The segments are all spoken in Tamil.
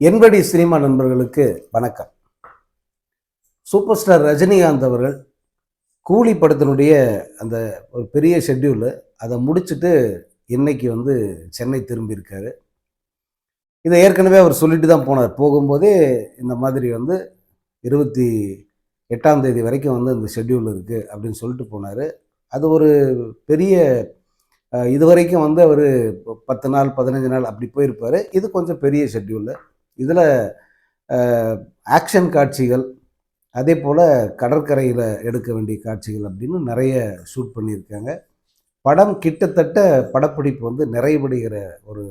என்படி சினிமா நண்பர்களுக்கு வணக்கம். சூப்பர் ஸ்டார் ரஜினிகாந்த் அவர்கள் கூலி படத்தினுடைய அந்த ஒரு பெரிய ஷெட்யூலு அதை முடிச்சுட்டு இன்னைக்கு வந்து சென்னை திரும்பியிருக்காரு. இதை ஏற்கனவே அவர் சொல்லிட்டு தான் போனார். போகும்போதே இந்த மாதிரி வந்து இருபத்தி எட்டாம் தேதி வரைக்கும் வந்து இந்த ஷெட்யூல் இருக்குது அப்படின்னு சொல்லிட்டு போனார். அது ஒரு பெரிய இது வரைக்கும் வந்து அவர் பத்து நாள் பதினஞ்சு நாள் அப்படி போயிருப்பார். இது கொஞ்சம் பெரிய ஷெட்யூலு இதில் ஆக்ஷன் காட்சிகள் அதே போல் கடற்கரையில் எடுக்க வேண்டிய காட்சிகள் அப்படின்னு நிறைய ஷூட் பண்ணியிருக்காங்க. படம் கிட்டத்தட்ட படப்பிடிப்பு வந்து நிறைவடைகிற ஒரு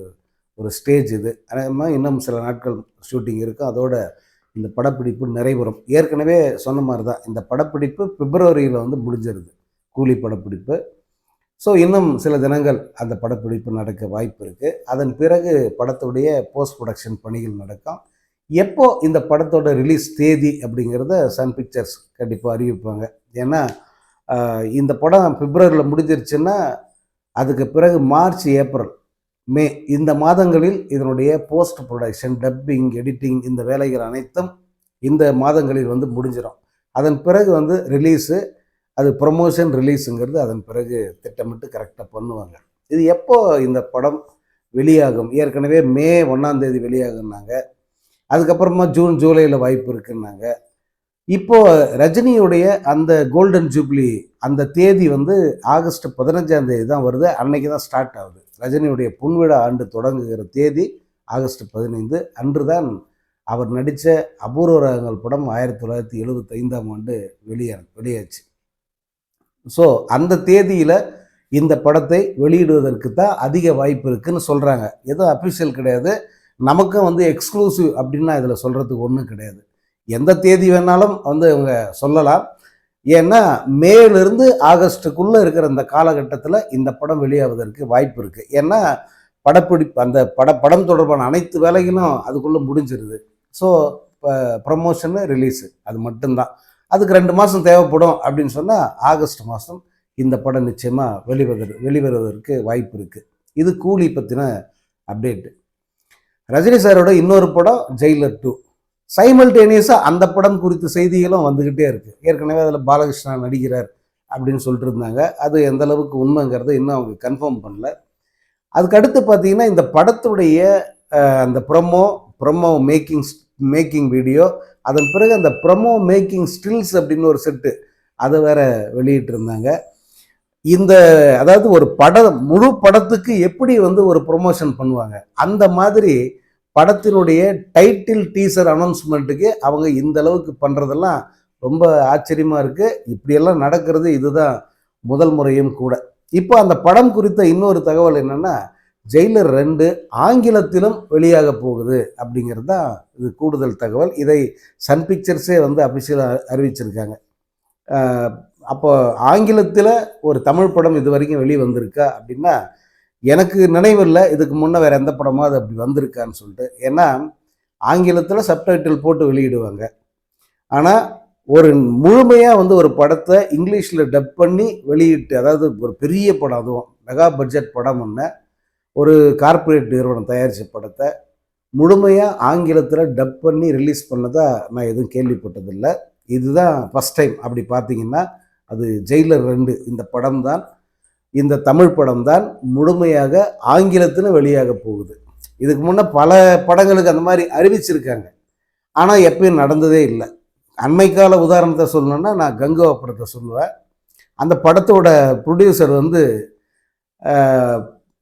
ஒரு ஸ்டேஜ் இது. அதே இன்னும் சில நாட்கள் ஷூட்டிங் இருக்கும். அதோட இந்த படப்பிடிப்பு நிறைவரும் ஏற்கனவே சொன்ன மாதிரி தான் இந்த படப்பிடிப்பு பிப்ரவரியில் வந்து முடிஞ்சிருது. கூலி படப்பிடிப்பு. ஸோ இன்னும் சில தினங்கள் அந்த படப்பிடிப்பு நடக்க வாய்ப்பு இருக்குது அதன் பிறகு படத்துடைய போஸ்ட் ப்ரொடக்ஷன் பணிகள் நடக்கும். எப்போ இந்த படத்தோட ரிலீஸ் தேதி அப்படிங்கிறத சன் பிக்சர்ஸ் கண்டிப்பாக அறிவிப்பாங்க. ஏன்னா இந்த படம் பிப்ரவரியில் முடிஞ்சிருச்சுன்னா அதுக்கு பிறகு மார்ச் ஏப்ரல் மே இந்த மாதங்களில் இதனுடைய போஸ்ட் ப்ரொடக்ஷன் டப்பிங் எடிட்டிங் இந்த வேலைகள் அனைத்தும் இந்த மாதங்களில் வந்து முடிஞ்சிடும் அதன் பிறகு வந்து ரிலீஸு அது ப்ரொமோஷன் ரிலீஸுங்கிறது அதன் பிறகு திட்டமிட்டு கரெக்டாக பண்ணுவாங்க. இது எப்போ இந்த படம் வெளியாகும்? ஏற்கனவே மே ஒன்றாந்தேதி வெளியாகுனாங்க. அதுக்கப்புறமா ஜூன் ஜூலையில் வாய்ப்பு இருக்குன்னாங்க. இப்போது ரஜினியுடைய அந்த கோல்டன் ஜூப்ளி அந்த தேதி வந்து ஆகஸ்ட் பதினஞ்சாம் தேதி தான் வருது. அன்னைக்கு தான் ஸ்டார்ட் ஆகுது. ரஜினியுடைய புன்விழா ஆண்டு தொடங்குகிற தேதி ஆகஸ்ட் பதினைந்து. அன்று தான் அவர் நடித்த அபூர்வ ராகங்கள் படம் ஆயிரத்தி தொள்ளாயிரத்தி எழுபத்தைந்தாம் ஆண்டு வெளியே வெளியாச்சு. ஸோ அந்த தேதியில் இந்த படத்தை வெளியிடுவதற்கு தான் அதிக வாய்ப்பு இருக்குதுன்னு சொல்கிறாங்க எதுவும் அஃபிஷியல் கிடையாது. நமக்கும் வந்து எக்ஸ்க்ளூசிவ் அப்படின்னா இதில் சொல்கிறதுக்கு ஒன்றும் கிடையாது. எந்த தேதி வேணாலும் வந்து இவங்க சொல்லலாம். ஏன்னா மேலிருந்து ஆகஸ்ட்டுக்குள்ளே இருக்கிற இந்த காலகட்டத்தில் இந்த படம் வெளியாவதற்கு வாய்ப்பு இருக்குது ஏன்னா படப்பிடிப்பு அந்த பட படம் தொடர்பான அனைத்து வேலைகளும் அதுக்குள்ளே முடிஞ்சிருது. ஸோ இப்போ ப்ரமோஷனு ரிலீஸு அது மட்டும்தான். அதுக்கு ரெண்டு மாதம் தேவைப்படும் அப்படின்னு சொன்னால் ஆகஸ்ட் மாதம் இந்த படம் நிச்சயமாக வெளிவரு வெளிவருவதற்கு வாய்ப்பு இருக்குது இது கூலி பற்றின அப்டேட்டு. ரஜினி சாரோட இன்னொரு படம் ஜெயிலர் டூ. சைமல்டேனியஸாக அந்த படம் குறித்த செய்திகளும் வந்துக்கிட்டே இருக்குது ஏற்கனவே அதில் பாலகிருஷ்ணா நடிக்கிறார் அப்படின்னு சொல்லிட்டு இருந்தாங்க. அது எந்த அளவுக்கு உண்மைங்கிறத இன்னும் அவங்க கன்ஃபார்ம் பண்ணல. அதுக்கு அடுத்து பார்த்தீங்கன்னா இந்த படத்துடைய அந்த promo promo making making video அதன் பிறகு அந்த ப்ரொமோ மேக்கிங் ஸ்டில்ஸ் அப்படின்னு ஒரு செட்டு அதை வேற வெளியிட்டிருந்தாங்க. இந்த அதாவது ஒரு படம் முழு படத்துக்கு எப்படி வந்து ஒரு ப்ரொமோஷன் பண்ணுவாங்க? அந்த மாதிரி படத்தினுடைய டைட்டில் டீசர் அனௌன்ஸ்மெண்ட்டுக்கு அவங்க இந்த அளவுக்கு பண்ணுறதெல்லாம் ரொம்ப ஆச்சரியமாக இருக்குது இப்படியெல்லாம் நடக்கிறது இதுதான் முதல் முறையும் கூட. இப்போ அந்த படம் குறித்த இன்னொரு தகவல் என்னென்னா ஜெயிலர் ரெண்டு ஆங்கிலத்திலும் வெளியாக போகுது அப்படிங்கிறது தான் இது கூடுதல் தகவல். இதை சன் பிக்சர்ஸே வந்து அஃபிஷியலாக அறிவிச்சிருக்காங்க. அப்போ ஆங்கிலத்தில் ஒரு தமிழ் படம் இது வரைக்கும் வெளியே வந்திருக்கா அப்படின்னா எனக்கு நினைவில்லை. இதுக்கு முன்னே வேறு எந்த படமோ அது அப்படி வந்திருக்கான்னு சொல்லிட்டு. ஏன்னா ஆங்கிலத்தில் சப்டைட்டில் போட்டு வெளியிடுவாங்க. ஆனால் ஒரு முழுமையாக வந்து ஒரு படத்தை இங்கிலீஷில் டப் பண்ணி வெளியிட்டு அதாவது ஒரு பெரிய படம் அதுவும் மெகா பட்ஜெட் படம் ஒன்று ஒரு கார்ப்பரேட் நிறுவனம் தயாரித்த படத்தை முழுமையாக ஆங்கிலத்தில் டப் பண்ணி ரிலீஸ் பண்ணதா நான் எதுவும் கேள்விப்பட்டதில்லை. இதுதான் ஃபஸ்ட் டைம் அப்படி பார்த்தீங்கன்னா அது ஜெயிலர் ரெண்டு. இந்த படம் தான் இந்த தமிழ் படம் தான் முழுமையாக ஆங்கிலத்தில் வெளியாக போகுது. இதுக்கு முன்னே பல படங்களுக்கு அந்த மாதிரி அறிவிச்சிருக்காங்க. ஆனால் எப்பயும் நடந்ததே இல்லை. அண்மைக்கால உதாரணத்தை சொல்லணும்னா நான் கங்கோ படத்தை சொல்லுவேன். அந்த படத்தோட ப்ரொடியூசர் வந்து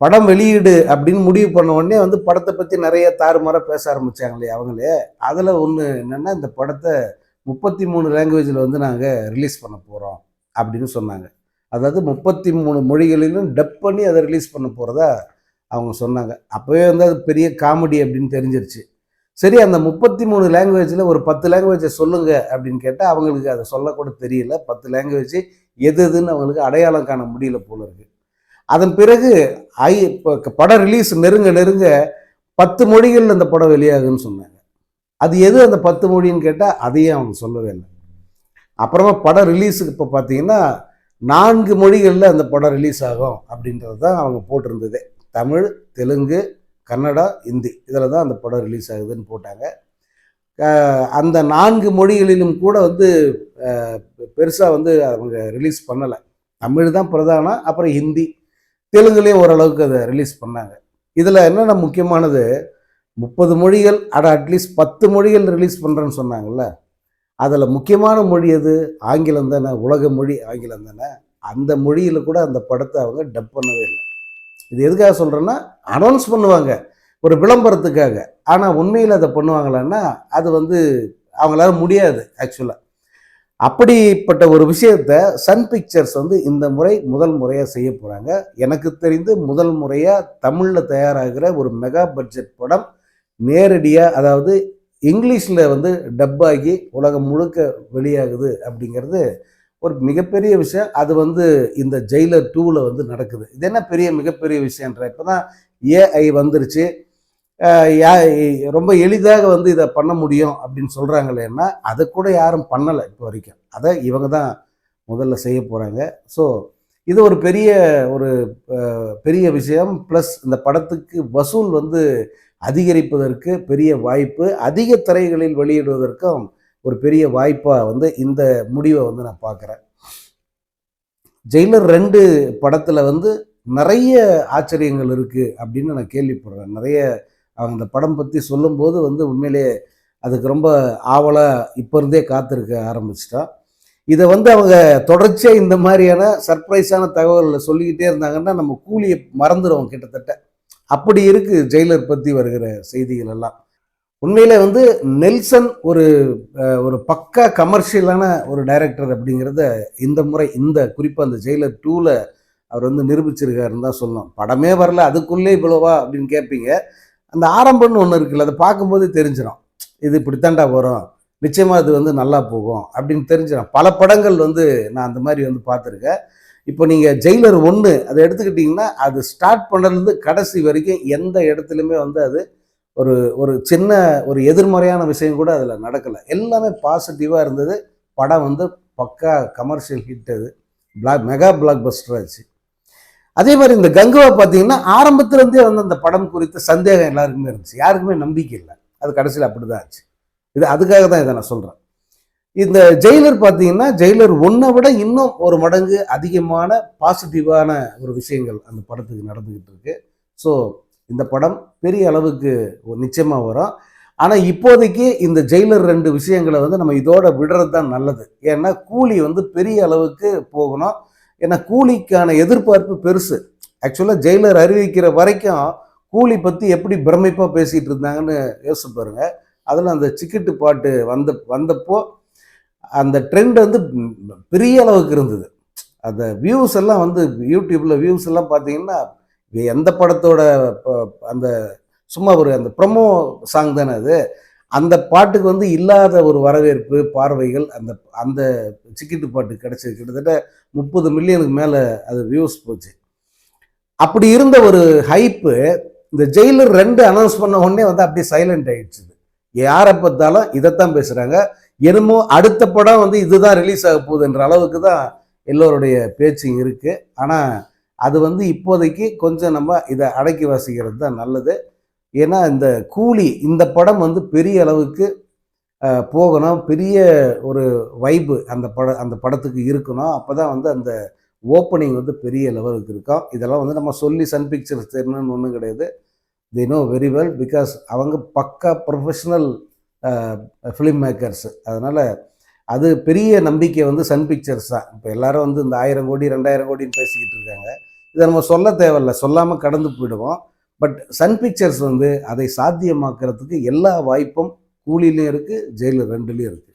படம் வெளியீடு அப்படின்னு முடிவு பண்ண உடனே வந்து படத்தை பற்றி நிறைய தாறுமாறாக பேச ஆரம்பித்தாங்களே அவங்களே. அதில் ஒன்று என்னென்னா இந்த படத்தை முப்பத்தி மூணு லாங்குவேஜில் வந்து நாங்கள் ரிலீஸ் பண்ண போகிறோம் அப்படின்னு சொன்னாங்க. அதாவது முப்பத்தி மூணு மொழிகளிலும் டப் பண்ணி அதை ரிலீஸ் பண்ண போகிறதா அவங்க சொன்னாங்க. அப்போவே வந்து அது பெரிய காமெடி அப்படின்னு தெரிஞ்சிருச்சு. சரி அந்த முப்பத்தி மூணு லாங்குவேஜில் ஒரு பத்து லாங்குவேஜை சொல்லுங்கள் அப்படின்னு கேட்டால் அவங்களுக்கு அதை சொல்லக்கூட தெரியல. பத்து லாங்குவேஜ் எது எதுன்னு அவங்களுக்கு அடையாளம் காண முடியல போல இருக்குது அதன் பிறகு ஐ இப்போ படம் ரிலீஸ் நெருங்க நெருங்க பத்து மொழிகளில் அந்த படம் வெளியாகுன்னு சொன்னாங்க. அது எது அந்த பத்து மொழின்னு கேட்டால் அதையும் அவங்க சொல்லவே இல்லை. அப்புறமா படம் ரிலீஸுக்கு இப்போ பார்த்தீங்கன்னா நான்கு மொழிகளில் அந்த படம் ரிலீஸ் ஆகும் அப்படின்றது தான் அவங்க போட்டிருந்ததே. தமிழ் தெலுங்கு கன்னடா ஹிந்தி இதில் தான் அந்த படம் ரிலீஸ் ஆகுதுன்னு போட்டாங்க. அந்த நான்கு மொழிகளிலும் கூட வந்து பெருசாக வந்து அவங்க ரிலீஸ் பண்ணலை. தமிழ் தான் பிரதானம் அப்புறம் ஹிந்தி தெலுங்குலேயும் ஓரளவுக்கு அதை ரிலீஸ் பண்ணாங்க. இதில் என்னென்ன முக்கியமானது? முப்பது மொழிகள் அட அட்லீஸ்ட் பத்து மொழிகள் ரிலீஸ் பண்ணுறேன்னு சொன்னாங்கல்ல. அதில் முக்கியமான மொழி எது? ஆங்கிலம் தானே உலக மொழி ஆங்கிலம் தானே. அந்த மொழியில் கூட அந்த படத்தை அவங்க டப் பண்ணவே இல்லை. இது எதுக்காக சொல்கிறேன்னா அனௌன்ஸ் பண்ணுவாங்க ஒரு விளம்பரத்துக்காக. ஆனால் உண்மையில் அதை பண்ணுவாங்களான்னா அது வந்து அவங்களால முடியாது ஆக்சுவலாக அப்படிப்பட்ட ஒரு விஷயத்த சன் பிக்சர்ஸ் வந்து இந்த முறை முதல் முறையாக செய்ய போகிறாங்க எனக்கு தெரிந்து முதல் முறையாக தமிழில் தயாராகிற ஒரு மெகா பட்ஜெட் படம் நேரடியாக அதாவது இங்கிலீஷில் வந்து டப்பாகி உலகம் முழுக்க வெளியாகுது அப்படிங்கிறது ஒரு மிகப்பெரிய விஷயம். அது வந்து இந்த ஜெயிலர் டூவில் வந்து நடக்குது. இது என்ன பெரிய மிகப்பெரிய விஷயன்ற இப்போ தான் ஏஐ வந்துருச்சு. ரொம்ப எளிதாக வந்து இதை பண்ண முடியும் அப்படின்னு சொல்கிறாங்களேன்னா அதை கூட யாரும் பண்ணலை இப்போ வரைக்கும். அதை இவங்க தான் முதல்ல செய்ய போகிறாங்க ஸோ இது ஒரு பெரிய ஒரு பெரிய விஷயம். ப்ளஸ் இந்த படத்துக்கு வசூல் வந்து அதிகரிப்பதற்கு பெரிய வாய்ப்பு. அதிக திரைகளில் வெளியிடுவதற்கும் ஒரு பெரிய வாய்ப்பாக வந்து இந்த முடிவை வந்து நான் பார்க்குறேன். ஜெயிலர் ரெண்டு படத்தில் வந்து நிறைய ஆச்சரியங்கள் இருக்குது அப்படின்னு நான் கேள்விப்படுறேன். நிறைய அவங்க இந்த படம் பற்றி சொல்லும்போது வந்து உண்மையிலேயே அதுக்கு ரொம்ப ஆவலாக இப்போ இருந்தே காத்திருக்க ஆரம்பிச்சிட்டான். இதை வந்து அவங்க தொடர்ச்சியாக இந்த மாதிரியான சர்ப்ரைஸான தகவல்களை சொல்லிக்கிட்டே இருந்தாங்கன்னா நம்ம கூலியை மறந்துடுவோம் கிட்டத்தட்ட. அப்படி இருக்குது ஜெயிலர் பற்றி வருகிற செய்திகள் எல்லாம். உண்மையில் வந்து நெல்சன் ஒரு ஒரு பக்கா கமர்ஷியலான ஒரு டைரக்டர் அப்படிங்கிறத இந்த முறை இந்த குறிப்பாக அந்த ஜெயிலர் டூவில் அவர் வந்து நிரூபிச்சிருக்காருன்னு தான் சொல்லணும். படமே வரல அதுக்குள்ளே இவ்வளோவா அப்படின்னு கேட்பீங்க அந்த ஆரம்பம்னு ஒன்று இருக்குல்ல அதை பார்க்கும்போது தெரிஞ்சிடும் இது இப்படித்தாண்டா வரும். நிச்சயமாக அது வந்து நல்லா போகும் அப்படின்னு தெரிஞ்சிடும் பல படங்கள் வந்து நான் அந்த மாதிரி வந்து பார்த்துருக்கேன். இப்போ நீங்கள் ஜெயிலர் ஒன்று அதை எடுத்துக்கிட்டிங்கன்னா அது ஸ்டார்ட் பண்ணுறதுலேருந்து கடைசி வரைக்கும் எந்த இடத்துலையுமே வந்து அது ஒரு ஒரு சின்ன ஒரு எதிர்மறையான விஷயம் கூட அதில் நடக்கலை. எல்லாமே பாசிட்டிவாக இருந்தது. படம் வந்து பக்கா கமர்ஷியல் ஹிட் அது. பிளாக் மெகா பிளாக் பஸ்டர் ஆச்சு. அதே மாதிரி இந்த கங்குவா பார்த்தீங்கன்னா ஆரம்பத்துலேருந்தே வந்து அந்த படம் குறித்த சந்தேகம் எல்லாருக்குமே இருந்துச்சு. யாருக்குமே நம்பிக்கை இல்லை. அது கடைசியில் அப்படி தான் ஆச்சு. இது அதுக்காக தான் இதை நான் சொல்கிறேன் இந்த ஜெயிலர் பார்த்தீங்கன்னா ஜெயிலர் ஒன்றை விட இன்னும் ஒரு மடங்கு அதிகமான பாசிட்டிவான ஒரு விஷயங்கள் அந்த படத்துக்கு நடந்துக்கிட்டு இருக்கு. ஸோ இந்த படம் பெரிய அளவுக்கு நிச்சயமாக வரும். ஆனால் இப்போதைக்கு இந்த ஜெயிலர் ரெண்டு விஷயங்களை வந்து நம்ம இதோட விடுறது தான் நல்லது. ஏன்னா கூலி வந்து பெரிய அளவுக்கு போகணும். ஏன்னா கூலிக்கான எதிர்பார்ப்பு பெருசு. ஆக்சுவலாக ஜெயிலர் அறிவிக்கிற வரைக்கும் கூலி பற்றி எப்படி பிரமிப்பாக பேசிகிட்டு இருந்தாங்கன்னு யோசிச்சு பாருங்க. அதில் அந்த சிக்கிட்டு பாட்டு வந்த வந்தப்போ அந்த ட்ரெண்ட் வந்து பெரிய அளவுக்கு இருந்தது. அந்த வியூஸ் எல்லாம் வந்து யூடியூப்பில் வியூஸ் எல்லாம் பார்த்தீங்கன்னா எந்த படத்தோட ப- அந்த சும்மா ஒரு அந்த ப்ரொமோ சாங் தானே அது. அந்த பாட்டுக்கு வந்து இல்லாத ஒரு வரவேற்பு பார்வைகள் அந்த அந்த சிக்கிட்டு பாட்டு கிடைச்சது. கிட்டத்தட்ட முப்பது மில்லியனுக்கு மேலே அது வியூஸ் போச்சு. அப்படி இருந்த ஒரு ஹைப்பு இந்த ஜெயிலர் ரெண்டு அனௌன்ஸ் பண்ண உடனே வந்து அப்படியே சைலண்ட் ஆயிடுச்சு. யாரை பார்த்தாலும் இதைத்தான் பேசுகிறாங்க என்னமோ அடுத்த படம் வந்து இதுதான் ரிலீஸ் ஆக போகுதுன்ற அளவுக்கு தான் எல்லோருடைய பேச்சு இருக்குது ஆனால் அது வந்து இப்போதைக்கு கொஞ்சம் நம்ம இதை அடக்கி வாசிக்கிறது தான் நல்லது. ஏன்னா இந்த கூலி இந்த படம் வந்து பெரிய அளவுக்கு போகணும். பெரிய ஒரு வைப்பு அந்த பட அந்த படத்துக்கு இருக்கணும். அப்போ தான் வந்து அந்த ஓப்பனிங் வந்து பெரிய லெவலுக்கு இருக்கும். இதெல்லாம் வந்து நம்ம சொல்லி சன் பிக்சர்ஸ் தெரியணும்னு ஒன்றும் கிடையாது. They know very well because அவங்க பக்கா ப்ரொஃபஷ்னல் ஃபிலிம் மேக்கர்ஸ் அதனால் அது பெரிய நம்பிக்கை வந்து சன் பிக்சர்ஸ் தான். இப்போ எல்லாரும் வந்து இந்த ஆயிரம் கோடி ரெண்டாயிரம் கோடின்னு பேசிக்கிட்டு இருக்காங்க. இதை நம்ம சொல்ல தேவையில்ல. சொல்லாமல் கடந்து போயிடுவோம். பட் சன் பிக்சர்ஸ் வந்து அதை சாத்தியமாக்குறதுக்கு எல்லா வாய்ப்பும் கூலிலையும் இருக்குது ஜெயிலில் ரெண்டுலேயும் இருக்குது